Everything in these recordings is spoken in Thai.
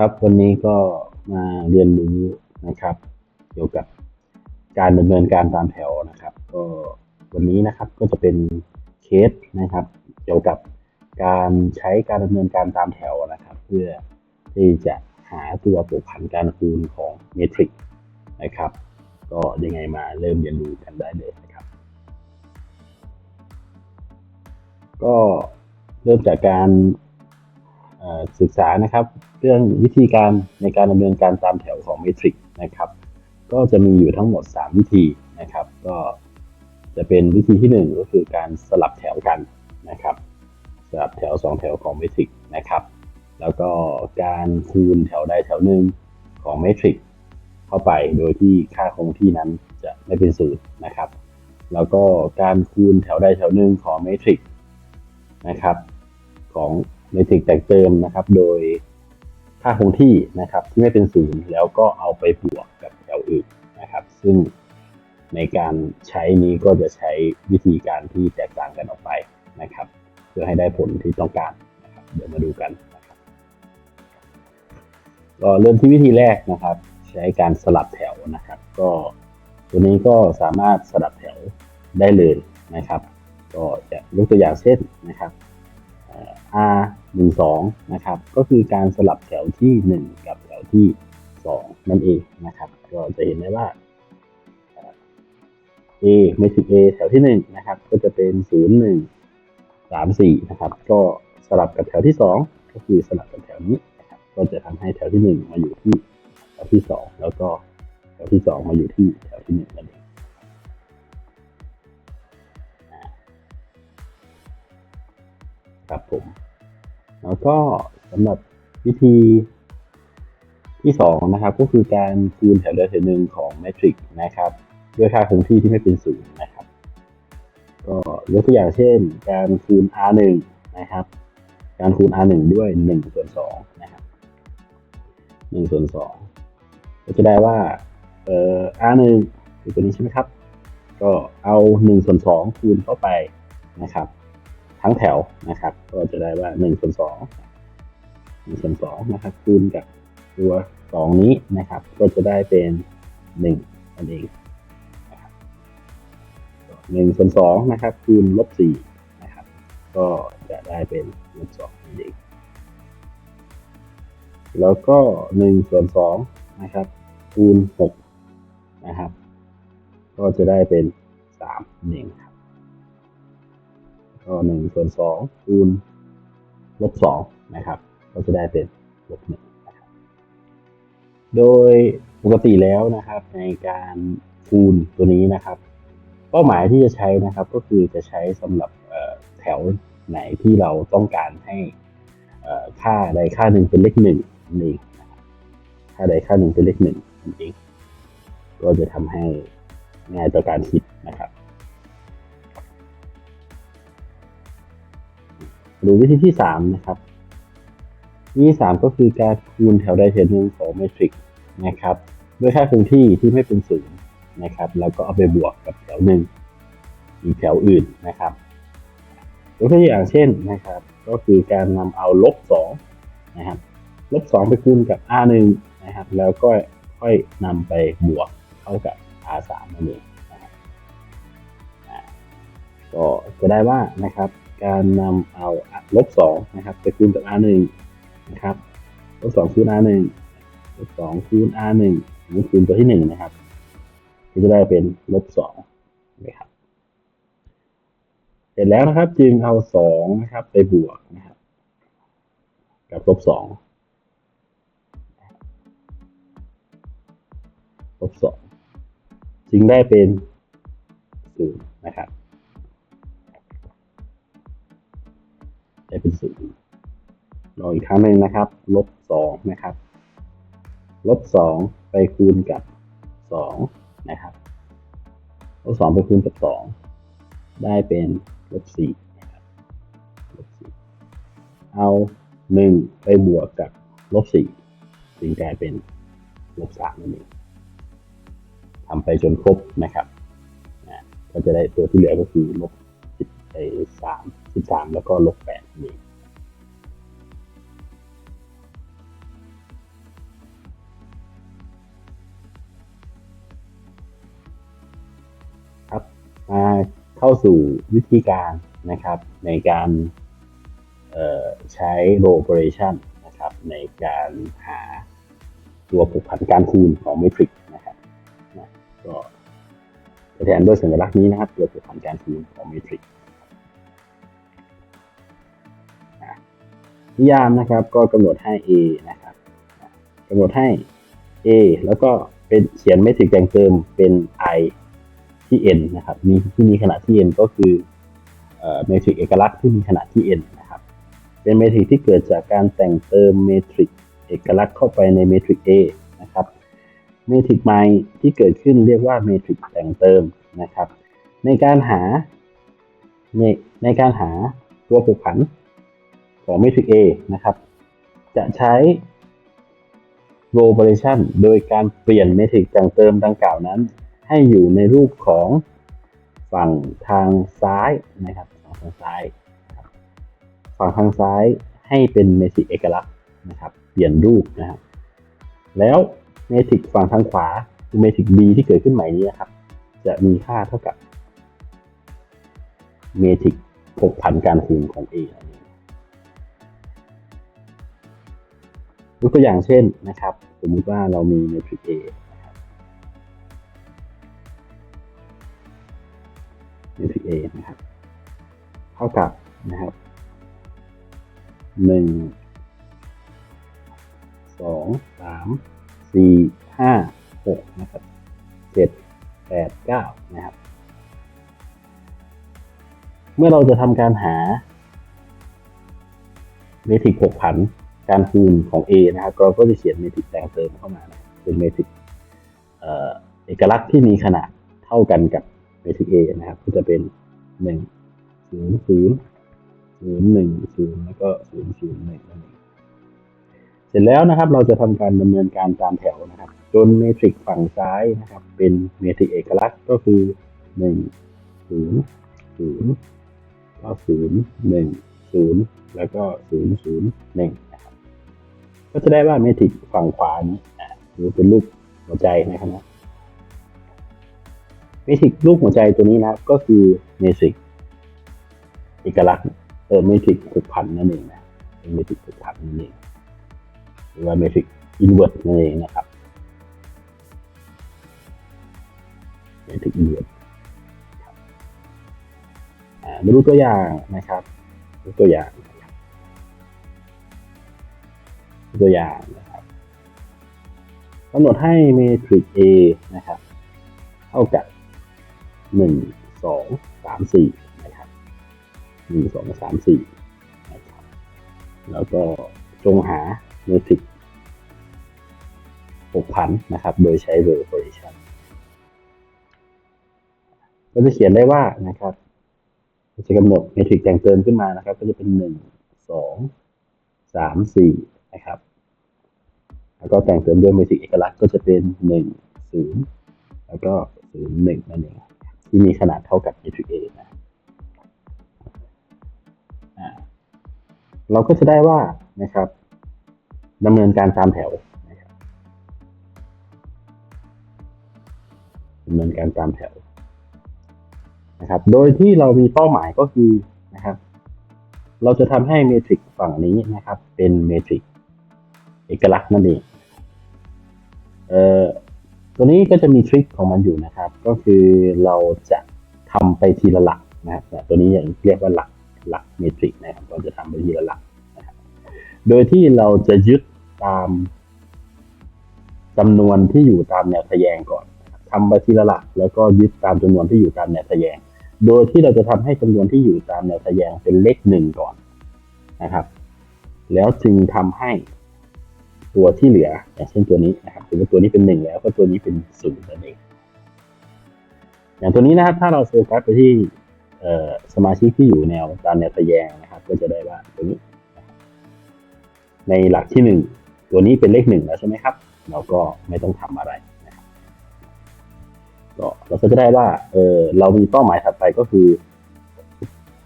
ครับวันนี้ก็มาเรียนรู้นะครับ เกี่ยวกับการดำเนินการตามแถวนะครับ ก็วันนี้นะครับก็จะเป็นเคสนะครับ เกี่ยวกับการใช้การดำเนินการตามแถวนะครับ เพื่อที่จะหาตัวผูกพันการคูณของเมทริกนะครับ ก็ยังไงมาเริ่มเรียนรู้กันได้เลยนะครับ ก็เริ่มจากการ ศึกษานะครับ เรื่องวิธีการในการดำเนินการตามแถวของเมทริกนะครับ ก็จะมีอยู่ทั้งหมด 3 วิธีนะครับ ก็จะเป็นวิธีที่ 1 ก็คือการสลับแถวกันนะครับ สลับแถว 2 แถวของเมทริกนะครับ แล้วก็การคูณแถวใดแถวหนึ่งของเมทริกเข้าไปโดยที่ค่าคงที่นั้นจะไม่เป็นศูนย์นะครับ แล้วก็การคูณแถวใดแถวหนึ่งของเมทริกนะครับของ เมทริกแต่เติมนะครับ โดยค่าคงที่นะครับที่ไม่เป็นศูนย์แล้วก็เอาไปบวกกับแถวอื่นนะครับ ซึ่งในการใช้นี้ก็จะใช้วิธีการที่แตกต่างกันออกไปนะครับ เพื่อให้ได้ผลที่ต้องการนะครับเดี๋ยวมาดูกันนะครับก็เริ่มที่วิธีแรกนะครับ ใช้การสลับแถวนะครับ ก็ตัวนี้ก็สามารถสลับแถวได้เลยนะครับ ก็จะยกตัวอย่างเช่นนะครับ R 1 2นะครับ ก็คือการสลับแถวที่ 1 กับแถวที่ 2 นั่นเองนะครับ ก็จะเห็นได้ว่า A เมทริก A แถวที่ 1 นะครับ ก็จะเป็น 0 1 3 4 นะครับ ก็สลับกับแถวที่ 2 ก็คือสลับกับแถวนี้นะครับ ก็จะทำให้แถวที่ 1 มาอยู่ที่แถวที่ 2 แล้วก็แถวที่ 2 มาอยู่ที่แถวที่1นั่นเอง ครับผม แล้วก็สำหรับวิธีที่สองนะครับก็คือการคูณแถวใดแถวหนึ่งของแมทริกซ์นะครับด้วยค่าคงที่ที่ไม่เป็นศูนย์นะครับ ก็ยกตัวอย่างเช่น การคูณ r 1นะครับ การคูณ r 1ด้วย1ส่วน2นะครับ1ส่วน2ก็จะได้ว่าเอ่อ r 1คือตัวนี้ใช่ไหมครับ ก็เอา1ส่วน2คูณเข้าไปนะครับ ทั้งแถวนะครับ ก็จะได้ว่า1ส่วน2 1ส่วน2นะครับคูณกับตัว 2 นี้นะครับ ก็จะได้เป็น1นั่นเองหนะครับ1ส่วน2นะครับคูณลบ4นะครับ ก็จะได้เป็นลบ2นั่นเองแล้วก็1ส่วน2นะครับคูณ6นะครับ ก็จะได้เป็น3นั่นเองครับ ก็หนึ่งส่วนสองคูณลบสองนะครับ ก็จะได้เป็นลบหนึ่งนะครับโดยปกติแล้วนะครับในการคูณตัวนี้นะครับ เป้าหมายที่จะใช้นะครับก็คือจะใช้สำหรับแถวไหนที่เราต้องการให้ค่าใดค่าหนึ่งเป็นเลขหนึ่งนี่นะครับค่าใดค่าหนึ่งเป็นเลขหนึ่งนั่นเองก็จะทำให้ง่ายต่อการคิดนะครับ หรือวิธีที่ 3 นะครับวิธีที่3ก็คือการคูณแถวใดแถวหนึ่งของเมทริกซ์นะครับด้วยค่าคงที่ที่ไม่เป็นศูนย์นะครับแล้วก็เอาไปบวกกับแถวหนึ่งอีกแถวอื่นนะครับยกตัวอย่างเช่นนะครับ ก็คือการนำเอาลบ2นะครับลบ2ไปคูณกับ r 1นะครับแล้วก็ค่อยนำไปบวกเข้ากับ r 3นั่นเองนะครับก็จะได้ว่านะครับ การนำเอาลบสองนะครับไปคูณกับ r หนึ่งนะครับลบสองคูณ r หนึ่งลบสองคูณ r หนึ่งนี่คูณตัวที่หนึ่งนะครับก็จะได้เป็นลบสองนะครับเสร็จแล้วนะครับจึงเอาสองนะครับไปบวกนะครับกับลบสองลบสองจึงได้เป็นศูนย์นะครับ ศูนย์ลองอีกครั้งหนึ่งนะครับลบสองนะครับลบสองไปคูณกับสองนะครับลบสองไปคูณกับสองได้เป็นลบสี่นะครับลบสี่เอาหนึ่งไปบวกกับลบสี่จึงกลายเป็นลบสามนั่นเองทำไปจนครบนะครับนะก็จะได้ตัวที่เหลือก็คือลบสิบสามสิบสามแล้วก็ลบแปดนี่ มาเข้าสู่วิธีการนะครับในการใช้ row operation นะครับในการหาตัวผูกพันการคูณของเมทริกนะครับนะก็จะแทนด้วยสัญลักษณ์นี้นะครับ ตัวผูกพันการคูณของเมทริกนิยามนะครับก็กำหนดให้ a นะครับกำหนดให้ a แล้วก็เป็นเขียนเมทริกแต่งเติมเป็น i ที่ n นะครับมีที่มีขนาดที่ n ก็คือเมทริกเอกลักษณ์ที่มีขนาดที่ n นะครับ เป็นเมทริกที่เกิดจากการแต่งเติมเมทริกเอกลักษณ์เข้าไปในเมทริก A นะครับเมทริกใหม่ที่เกิดขึ้นเรียกว่าเมทริกแต่งเติมนะครับ ในการหาในในการหาตัวผูกพันของเมทริก A นะครับ จะใช้ row operation โดยการเปลี่ยนเมทริกแต่งเติมดังกล่าวนั้น ให้อยู่ในรูปของฝั่งทางซ้ายนะครับฝั่งทางซ้ายฝั่งทางซ้ายให้เป็นเมทริกเอกลักษณ์นะครับ เปลี่ยนรูปนะครับแล้วเมทริกฝั่งทางขวาคือเมทริก B ที่เกิดขึ้นใหม่นี้นะครับ จะมีค่าเท่ากับเมทริกผกผันการคูณของ A ยกตัวอย่างเช่นนะครับ สมมุติว่าเรามีเมทริก A นะครับเมทริก A นะครับเท่ากับนะครับหนึ่งสองสามสี่ห้าหกนะครับเจ็ดแปดเก้านะครับ เมื่อเราจะทำการหาเมทริกหกพันการคูณของ A นะครับ เราก็จะเขียนเมทริกแต่งเติมเข้ามานะเป็นเมทริกเอกลักษณ์ที่มีขนาดเท่ากันกับ เมทริก A นะครับ ก็จะเป็นหนึ่งศูนย์ศูนย์ศูนย์หนึ่งศูนย์แล้วก็ศูนย์ศูนย์หนึ่งนั่นเองเสร็จแล้วนะครับ เราจะทำการดำเนินการตามแถวนะครับ จนเมทริกฝั่งซ้ายนะครับ เป็นเมทริกเอกลักษณ์ก็คือหนึ่งศูนย์ศูนย์ก็ศูนย์หนึ่งศูนย์แล้วก็ศูนย์ศูนย์หนึ่งนะครับ ก็จะได้ว่าเมทริกฝั่งขวานี้หรือเป็นรูปหัวใจนะครับ เมทริกรูปหัวใจตัวนี้นะก็คือเมทริกเอกลักษณ์เออเมทริกผูกพันนั่นเองนะเป็นเมทริกผูกพันนั่นเองหรือว่าเมทริกอินเวอร์สนั่นเองนะครับเมทริกอินเวอร์สมาดูตัวอย่างนะครับดูตัวอย่างตัวอย่างนะครับกำหนดให้เมทริก A นะครับ เท่ากับ หนึ่งสองสามสี่นะครับหนึ่งสองสามสี่นะครับแล้วก็จงหาเมทริกหกพันนะครับ โดยใช้ row operation ก็จะเขียนได้ว่านะครับจะกำหนดเมทริกแต่งเติมขึ้นมานะครับ ก็จะเป็นหนึ่งสองสามสี่นะครับแล้วก็แต่งเติมด้วยเมทริกเอกลักษณ์ก็จะเป็นหนึ่งศูนย์แล้วก็ศูนย์หนึ่งนั่นเอง ที่มีขนาดเท่ากับเมทริก A นะเราก็จะได้ว่านะครับดำเนินการตามแถวนะครับดำเนินการตามแถวนะครับ โดยที่เรามีเป้าหมายก็คือนะครับ เราจะทำให้เมทริกฝั่งนี้นะครับ เป็นเมทริกเอกลักษณ์นั่นเองเอ่อ ตัวนี้ก็จะมีทริคของมันอยู่นะครับ ก็คือเราจะทำไปทีละหลักนะครับตัวนี้อย่างเรียกว่าหลักหลักเมทริกนะครับเราจะทำไปทีละหลักนะครับโดยที่เราจะยึดตามจำนวนที่อยู่ตามแนวทะแยงก่อนทำไปทีละหลัก แล้วก็ยึดตามจำนวนที่อยู่ตามแนวทะแยง โดยที่เราจะทำให้จำนวนที่อยู่ตามแนวทะแยงเป็นเลขหนึ่งก่อนนะครับ แล้วจึงทำให้ ตัวที่เหลืออย่างเช่นตัวนี้นะครับถือว่าตัวนี้เป็นหนึ่งแล้วก็ตัวนี้เป็นศูนย์นั่นเองอย่างตัวนี้นะครับถ้าเราโฟกัสไปที่สมาชิกที่อยู่แนวตามแนวทะแยงนะครับ ก็จะได้ว่าตัวนี้ ในหลักที่หนึ่งตัวนี้เป็นเลขหนึ่งแล้วใช่ไหมครับ เราก็ไม่ต้องทำอะไรนะครับก็เราก็จะได้ว่าเออเรามีเป้าหมายถัดไปก็คือ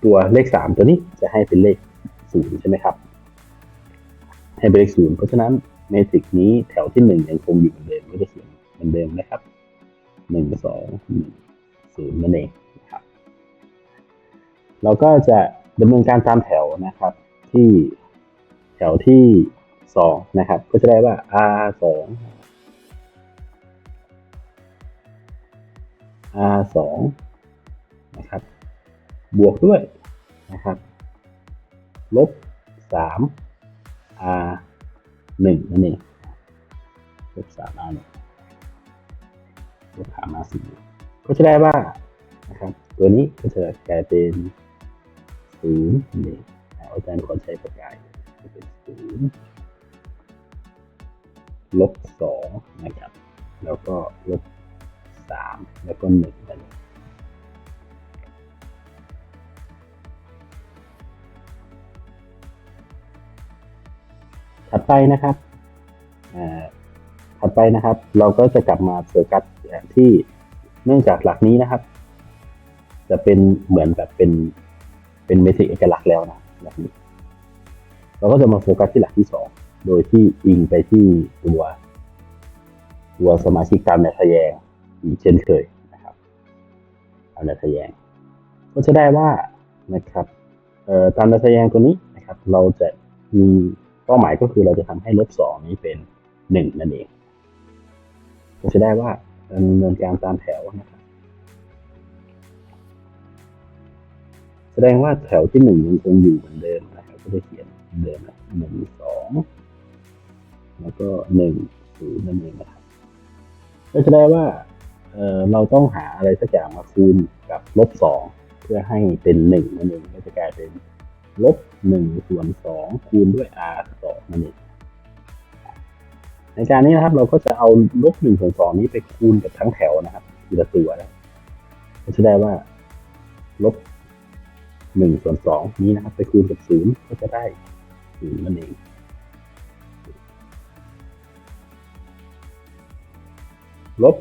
ตัวเลขสามตัวนี้จะให้เป็นเลขศูนย์ใช่ไหมครับให้เป็นเลขศูนย์เพราะฉะนั้น เมทริกนี้แถวที่หนึ่งยังคงอยู่เหมือนเดิมก็จะเขียนเหมือนเดิมนะครับหนึ่งสองหนึ่งศูนย์นั่นเองนะครับเราก็จะดำเนินการตามแถวนะครับที่แถวที่สองนะครับ ก็จะได้ว่า r สอง r สองนะครับ บวกด้วยนะครับลบสาม r หนึ่งนั่นเองลบสาม r หนึ่งลบสาม r สี่ก็จะได้ว่านะครับตัวนี้ก็จะกลายเป็นศูนย์นี่อาจารย์ขอใช้ประกายจะเป็นศูนย์ลบสองนะครับ แล้วก็ลบสามแล้วก็หนึ่งนั่นเอง ถัดไปนะครับอ่าถัดไปนะครับ เราก็จะกลับมาโฟกัสที่เนื่องจากหลักนี้นะครับ จะเป็นเหมือนแบบเป็นเป็นเมทริกเอกลักษณ์แล้วนะหลักนี้เราก็จะมาโฟกัสที่หลักที่สองโดยที่อิงไปที่ตัวตัวสมาชิกตามแนวทะแยงอีกเช่นเคยนะครับตามแนวทะแยง ก็จะได้ว่านะครับเอ่อตามแนวทะแยงตัวนี้นะครับ เราจะมี ป้าหมายก็คือเราจะทำให้ลบสองนี้เป็นหนึ่งนั่นเองก็จะได้ว่าดำเนินการตามแถวนะครับ แสดงว่าแถวที่หนึ่งยังคงอยู่เหมือนเดิมนะครับก็จะเขียนเหมือนเดิมนะหนึ่งสองแล้วก็หนึ่งศูนย์นั่นเองนะครับก็จะได้ว่าเเราต้องหาอะไรสักอย่างมาคูณกับลบสองเพื่อให้เป็นหนึ่งนั่นเองก็จะกลายเป็น ลบหนึ่งส่วนสองคูณด้วย r สองนั่นเองในการนี้นะครับเราก็จะเอาลบหนึ่งส่วนสองนี้ไปคูณกับทั้งแถวนะครับทีละตัวนะก็จะได้ว่าลบหนึ่งส่วนสองนี้นะครับ ไปคูณกับศูนย์ก็จะได้ศูนย์นั่นเองลบ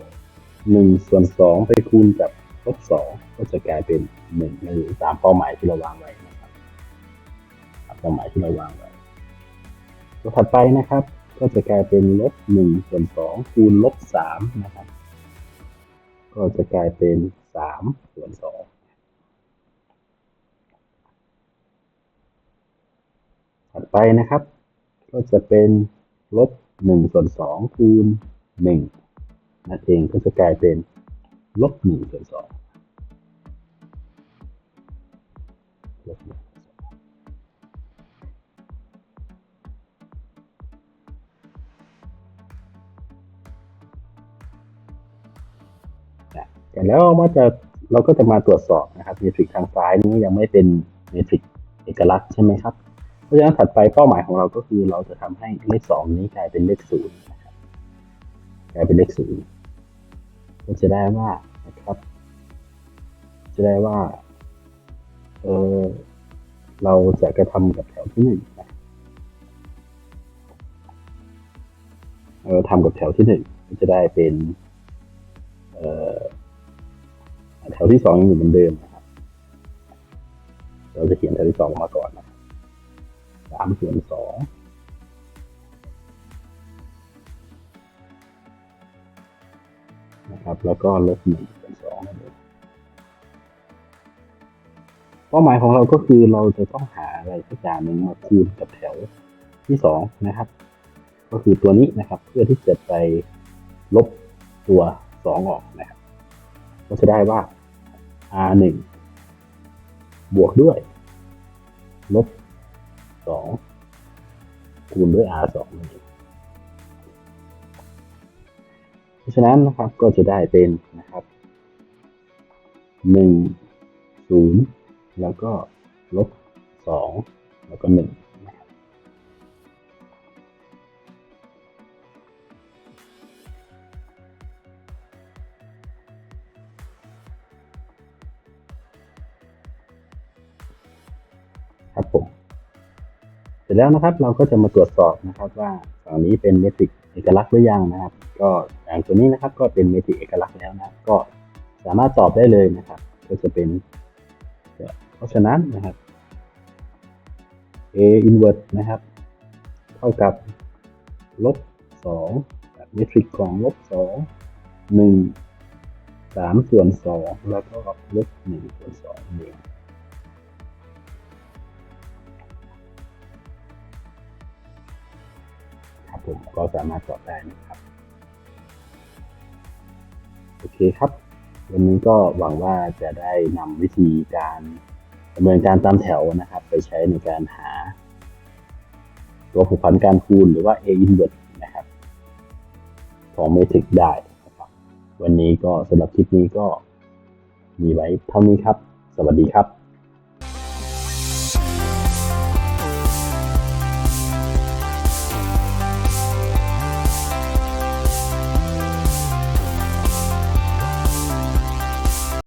หนึ่งส่วนสองไปคูณกับลบสองก็จะกลายเป็นหนึ่งนั่นเองตามเป้าหมายที่เราวางไว้ เป้าหมายที่เราวางไว้ตัวถัดไปนะครับ ก็จะกลายเป็นลบหนึ่งส่วนสองคูณลบสามนะครับ ก็จะกลายเป็นสามส่วนสองถัดไปนะครับ ก็จะเป็นลบหนึ่งส่วนสองคูณหนึ่งนั่นเองก็จะกลายเป็นลบหนึ่งส่วนสองลบหนึ่ง แต่แล้วมาจะเราก็จะมาตรวจสอบนะครับเมทริกทางซ้ายนี้ยังไม่เป็นเมทริกเอกลักษณ์ใช่ไหมครับ เพราะฉะนั้นถัดไปเป้าหมายของเราก็คือเราจะทำให้เลขสองนี้กลายเป็นเลขศูนย์นะครับกลายเป็นเลขศูนย์ก็จะได้ว่านะครับ จะได้ว่าเออเราจะกระทำกับแถวที่หนึ่งนะเออทำกับแถวที่หนึ่งก็จะได้เป็นเออ แถวที่สองยังอยู่เหมือนเดิมนะครับ เราจะเขียนแถวที่สองออกมาก่อนนะครับสามส่วนสองนะครับ แล้วก็ลบหนึ่งส่วนสองนั่นเองเป้าหมายของเราก็คือเราจะต้องหาอะไรสักอย่างหนึ่งมาคูณกับแถวที่สองนะครับ ก็คือตัวนี้นะครับ เพื่อที่จะไปลบตัวสองออกนะครับ ก็จะได้ว่า r หนึ่งบวกด้วย ลบสองคูณด้วย r สองนั่นเองเพราะฉะนั้นนะครับก็จะได้เป็นนะครับหนึ่งศูนย์แล้วก็ลบสองแล้วก็หนึ่ง แล้วนะครับ เราก็จะมาตรวจสอบนะครับว่าฝั่งนี้เป็นเมทริกเอกลักษณ์หรือยังนะครับ ก็อย่างตัวนี้นะครับก็เป็นเมทริกเอกลักษณ์แล้วนะก็สามารถตอบได้เลยนะครับ ก็จะเป็นเพราะฉะนั้นนะครับ a inverse นะครับ เท่ากับลบสองเมทริกของลบสองหนึ่งสามส่วนสองแล้วก็ลบหนึ่งส่วนสองเอง ผมก็สามารถสอบได้นะครับ โอเคครับ วันนี้ก็หวังว่าจะได้นำวิธีการดำเนินการตามแถวนะครับ ไปใช้ในการหา ตัวผูกพันการคูณหรือว่า A inverse นะครับ ของเมทริกได้นะครับ วันนี้ก็สำหรับคลิปนี้ก็มีไว้เท่านี้ครับ สวัสดีครับ